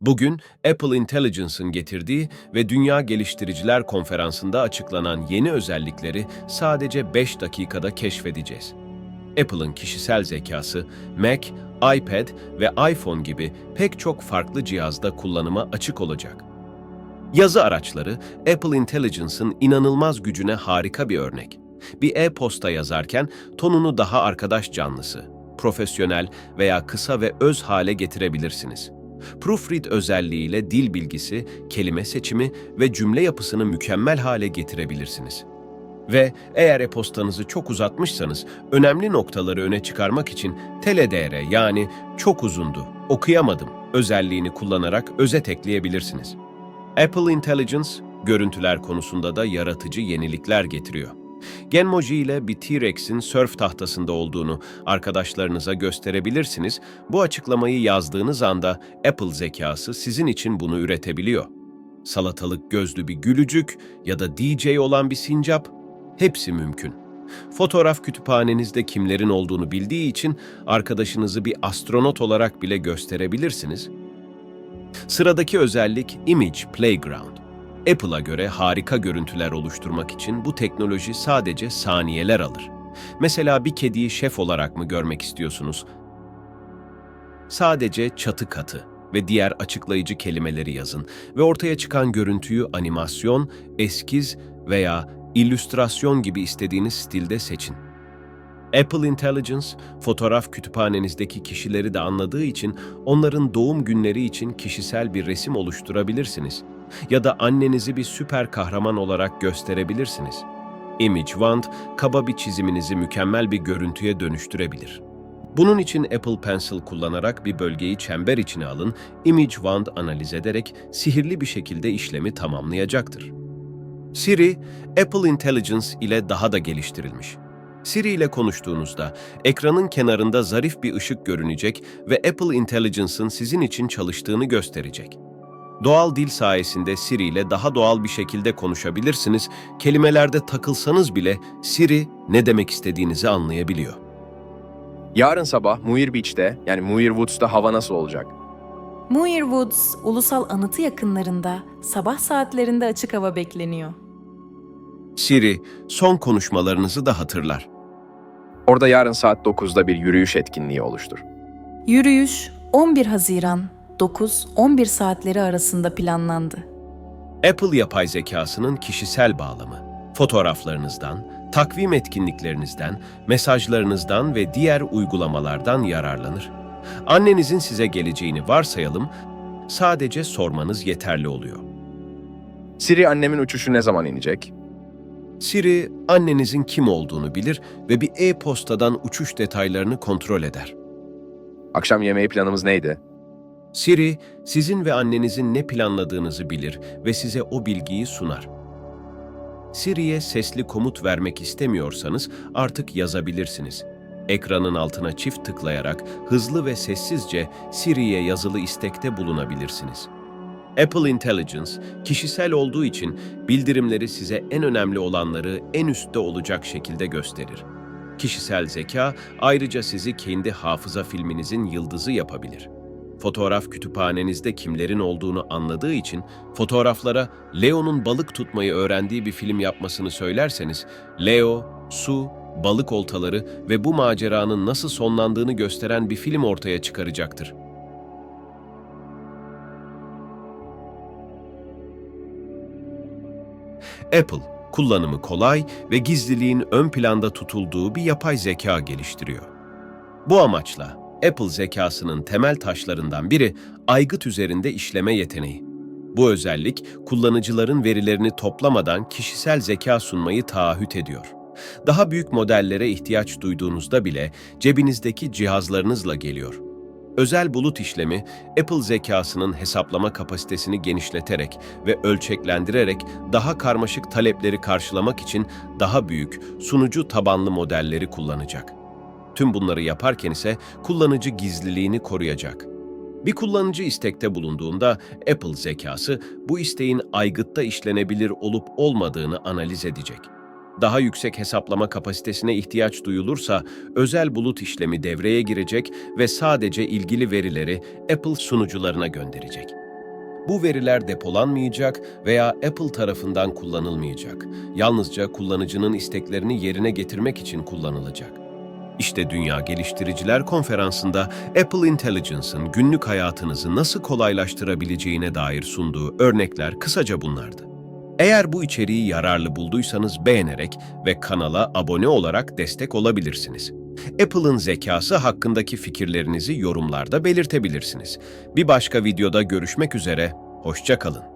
Bugün Apple Intelligence'ın getirdiği ve Dünya Geliştiriciler Konferansı'nda açıklanan yeni özellikleri sadece 5 dakikada keşfedeceğiz. Apple'ın kişisel zekası, Mac, iPad ve iPhone gibi pek çok farklı cihazda kullanıma açık olacak. Yazı araçları, Apple Intelligence'ın inanılmaz gücüne harika bir örnek. Bir e-posta yazarken tonunu daha arkadaş canlısı, profesyonel veya kısa ve öz hale getirebilirsiniz. Proofread özelliğiyle dil bilgisi, kelime seçimi ve cümle yapısını mükemmel hale getirebilirsiniz. Ve eğer e-postanızı çok uzatmışsanız, önemli noktaları öne çıkarmak için teledere yani çok uzundu, okuyamadım özelliğini kullanarak özet ekleyebilirsiniz. Apple Intelligence, görüntüler konusunda da yaratıcı yenilikler getiriyor. Genmoji ile bir T-Rex'in surf tahtasında olduğunu arkadaşlarınıza gösterebilirsiniz. Bu açıklamayı yazdığınız anda Apple zekası sizin için bunu üretebiliyor. Salatalık gözlü bir gülücük ya da DJ olan bir sincap, hepsi mümkün. Fotoğraf kütüphanenizde kimlerin olduğunu bildiği için arkadaşınızı bir astronot olarak bile gösterebilirsiniz. Sıradaki özellik Image Playground. Apple'a göre harika görüntüler oluşturmak için bu teknoloji sadece saniyeler alır. Mesela bir kediyi şef olarak mı görmek istiyorsunuz? Sadece çatı katı ve diğer açıklayıcı kelimeleri yazın ve ortaya çıkan görüntüyü animasyon, eskiz veya illüstrasyon gibi istediğiniz stilde seçin. Apple Intelligence, fotoğraf kütüphanenizdeki kişileri de anladığı için onların doğum günleri için kişisel bir resim oluşturabilirsiniz. Ya da annenizi bir süper kahraman olarak gösterebilirsiniz. Image Wand, kaba bir çiziminizi mükemmel bir görüntüye dönüştürebilir. Bunun için Apple Pencil kullanarak bir bölgeyi çember içine alın, Image Wand analiz ederek sihirli bir şekilde işlemi tamamlayacaktır. Siri, Apple Intelligence ile daha da geliştirilmiş. Siri ile konuştuğunuzda ekranın kenarında zarif bir ışık görünecek ve Apple Intelligence'ın sizin için çalıştığını gösterecek. Doğal dil sayesinde Siri ile daha doğal bir şekilde konuşabilirsiniz. Kelimelerde takılsanız bile Siri ne demek istediğinizi anlayabiliyor. Yarın sabah Muir Beach'te yani Muir Woods'ta hava nasıl olacak? Muir Woods ulusal anıtı yakınlarında sabah saatlerinde açık hava bekleniyor. Siri son konuşmalarınızı da hatırlar. Orada yarın saat 9'da bir yürüyüş etkinliği oluştur. Yürüyüş 11 Haziran 9-11 saatleri arasında planlandı. Apple yapay zekasının kişisel bağlamı, fotoğraflarınızdan, takvim etkinliklerinizden, mesajlarınızdan ve diğer uygulamalardan yararlanır. Annenizin size geleceğini varsayalım, sadece sormanız yeterli oluyor. Siri annemin uçuşu ne zaman inecek? Siri, annenizin kim olduğunu bilir ve bir e-postadan uçuş detaylarını kontrol eder. Akşam yemeği planımız neydi? Siri, sizin ve annenizin ne planladığınızı bilir ve size o bilgiyi sunar. Siri'ye sesli komut vermek istemiyorsanız artık yazabilirsiniz. Ekranın altına çift tıklayarak hızlı ve sessizce Siri'ye yazılı istekte bulunabilirsiniz. Apple Intelligence, kişisel olduğu için bildirimleri size en önemli olanları en üstte olacak şekilde gösterir. Kişisel zeka ayrıca sizi kendi hafıza filminizin yıldızı yapabilir. Fotoğraf kütüphanenizde kimlerin olduğunu anladığı için fotoğraflara Leo'nun balık tutmayı öğrendiği bir film yapmasını söylerseniz, Leo, su, balık oltaları ve bu maceranın nasıl sonlandığını gösteren bir film ortaya çıkaracaktır. Apple, kullanımı kolay ve gizliliğin ön planda tutulduğu bir yapay zeka geliştiriyor. Bu amaçla Apple zekasının temel taşlarından biri aygıt üzerinde işleme yeteneği. Bu özellik kullanıcıların verilerini toplamadan kişisel zeka sunmayı taahhüt ediyor. Daha büyük modellere ihtiyaç duyduğunuzda bile cebinizdeki cihazlarınızla geliyor. Özel bulut işlemi, Apple zekasının hesaplama kapasitesini genişleterek ve ölçeklendirerek daha karmaşık talepleri karşılamak için daha büyük, sunucu tabanlı modelleri kullanacak. Tüm bunları yaparken ise kullanıcı gizliliğini koruyacak. Bir kullanıcı istekte bulunduğunda Apple zekası bu isteğin aygıtta işlenebilir olup olmadığını analiz edecek. Daha yüksek hesaplama kapasitesine ihtiyaç duyulursa özel bulut işlemi devreye girecek ve sadece ilgili verileri Apple sunucularına gönderecek. Bu veriler depolanmayacak veya Apple tarafından kullanılmayacak. Yalnızca kullanıcının isteklerini yerine getirmek için kullanılacak. İşte Dünya Geliştiriciler Konferansı'nda Apple Intelligence'ın günlük hayatınızı nasıl kolaylaştırabileceğine dair sunduğu örnekler kısaca bunlardı. Eğer bu içeriği yararlı bulduysanız beğenerek ve kanala abone olarak destek olabilirsiniz. Apple'ın zekası hakkındaki fikirlerinizi yorumlarda belirtebilirsiniz. Bir başka videoda görüşmek üzere, hoşça kalın.